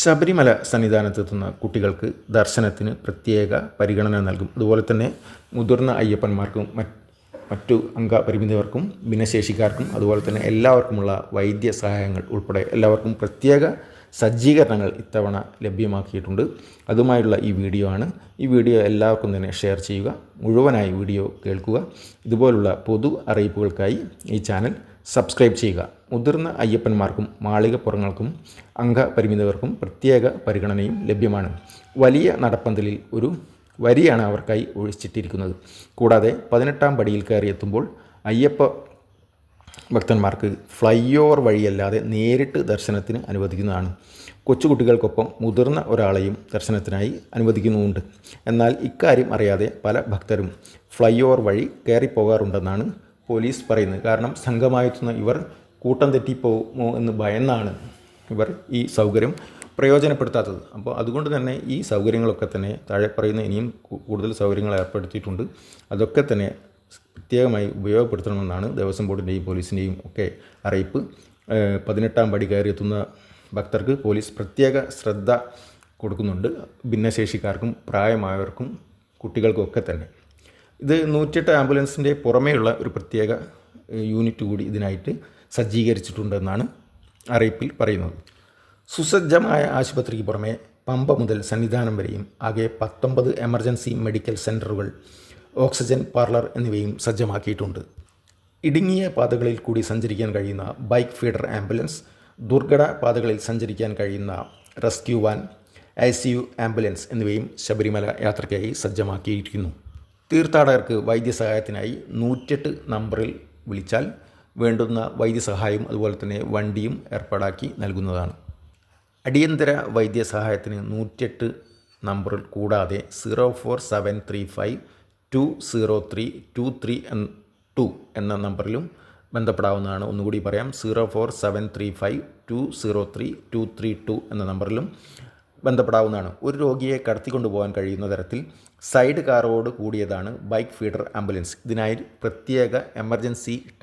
ശബരിമല സന്നിധാനത്തെത്തുന്ന കുട്ടികൾക്ക് ദർശനത്തിന് പ്രത്യേക പരിഗണന നൽകും. അതുപോലെ തന്നെ മുതിർന്ന അയ്യപ്പന്മാർക്കും മറ്റു അംഗപരിമിതവർക്കും ഭിന്നശേഷിക്കാർക്കും അതുപോലെ തന്നെ എല്ലാവർക്കുമുള്ള വൈദ്യ സഹായങ്ങൾ ഉൾപ്പെടെ എല്ലാവർക്കും പ്രത്യേക സജ്ജീകരണങ്ങൾ ഇത്തവണ ലഭ്യമാക്കിയിട്ടുണ്ട്. അതുമായുള്ള ഈ വീഡിയോ ആണ്. ഈ വീഡിയോ എല്ലാവർക്കും തന്നെ ഷെയർ ചെയ്യുക. മുഴുവനായി വീഡിയോ കേൾക്കുക. ഇതുപോലുള്ള പൊതു അറിയിപ്പുകൾക്കായി ഈ ചാനൽ സബ്സ്ക്രൈബ് ചെയ്യുക. മുതിർന്ന അയ്യപ്പന്മാർക്കും മാളികപ്പുറങ്ങൾക്കും അംഗപരിമിതവർക്കും പ്രത്യേക പരിഗണനയും ലഭ്യമാണ്. വലിയ നടപ്പന്തലിൽ ഒരു വരിയാണ് അവർക്കായി ഒഴിച്ചിട്ടിരിക്കുന്നത്. കൂടാതെ പതിനെട്ടാം പടിയിൽ കയറിയെത്തുമ്പോൾ അയ്യപ്പ ഭക്തന്മാർക്ക് ഫ്ലൈ ഓവർ വഴിയല്ലാതെ നേരിട്ട് ദർശനത്തിന് അനുവദിക്കുന്നതാണ്. കൊച്ചുകുട്ടികൾക്കൊപ്പം മുതിർന്ന ഒരാളെയും ദർശനത്തിനായി അനുവദിക്കുന്നുമുണ്ട്. എന്നാൽ ഇക്കാര്യം അറിയാതെ പല ഭക്തരും ഫ്ലൈ ഓവർ വഴി കയറിപ്പോകാറുണ്ടെന്നാണ് പോലീസ് പറയുന്നത്. കാരണം സംഘമായെത്തുന്ന ഇവർ കൂട്ടം തെറ്റിപ്പോകുമോ എന്ന് ഭയന്നാണ് ഇവർ ഈ സൗകര്യം പ്രയോജനപ്പെടുത്താത്തത്. അപ്പോൾ അതുകൊണ്ട് തന്നെ ഈ സൗകര്യങ്ങളൊക്കെ തന്നെ താഴെ പറയുന്ന ഇനിയും കൂടുതൽ സൗകര്യങ്ങൾ ഏർപ്പെടുത്തിയിട്ടുണ്ട്. അതൊക്കെ തന്നെ പ്രത്യേകമായി ഉപയോഗപ്പെടുത്തണമെന്നാണ് ദേവസ്വം ബോർഡിന്റെയും പോലീസിന്റെയും ഒക്കെ അറിയിപ്പ്. പതിനെട്ടാം പടി കയറിയെത്തുന്ന ഭക്തർക്ക് പോലീസ് പ്രത്യേക ശ്രദ്ധ കൊടുക്കുന്നുണ്ട്. ഭിന്നശേഷിക്കാർക്കും പ്രായമായവർക്കും കുട്ടികൾക്കൊക്കെ തന്നെ. ഇത് നൂറ്റെട്ട് ആംബുലൻസിന്റെ പുറമേയുള്ള ഒരു പ്രത്യേക യൂണിറ്റ് കൂടി ഇതിനായിട്ട് സജ്ജീകരിച്ചിട്ടുണ്ടെന്നാണ് അറിയിപ്പിൽ പറയുന്നത്. സുസജ്ജമായ ആശുപത്രിക്ക് പുറമെ പമ്പ മുതൽ സന്നിധാനം വരെയും ആകെ പത്തൊമ്പത് എമർജൻസി മെഡിക്കൽ സെന്ററുകൾ ഓക്സിജൻ പാർലർ എന്നിവയും സജ്ജമാക്കിയിട്ടുണ്ട്. ഇടുങ്ങിയ പാതകളിൽ കൂടി സഞ്ചരിക്കാൻ കഴിയുന്ന ബൈക്ക് ഫീഡർ ആംബുലൻസ് ദുർഘട പാതകളിൽ സഞ്ചരിക്കാൻ കഴിയുന്ന rescue van I C U ambulance എന്നിവയും ശബരിമല യാത്രയ്ക്കായി സജ്ജമാക്കിയിരിക്കുന്നു. തീർത്ഥാടകർക്ക് വൈദ്യസഹായത്തിനായി നൂറ്റെട്ട് നമ്പറിൽ വിളിച്ചാൽ വേണ്ടുന്ന വൈദ്യസഹായം അതുപോലെ തന്നെ വണ്ടിയും ഏർപ്പാടാക്കി നൽകുന്നതാണ്. അടിയന്തര വൈദ്യസഹായത്തിന് നൂറ്റെട്ട് നമ്പറിൽ കൂടാതെ zero four seven three five two zero three two three two എന്ന നമ്പറിലും ബന്ധപ്പെടാവുന്നതാണ്. ഒന്നുകൂടി പറയാം. Zero four seven three five two zero three two three two എന്ന നമ്പറിലും ബന്ധപ്പെടാവുന്നതാണ്. ഒരു രോഗിയെ കടത്തിക്കൊണ്ടു പോകാൻ കഴിയുന്ന തരത്തിൽ സൈഡ് കാറോട് കൂടിയതാണ് ബൈക്ക് ഫീഡർ ആംബുലൻസ് ഇതിനായി പ്രത്യേക എമർജൻസി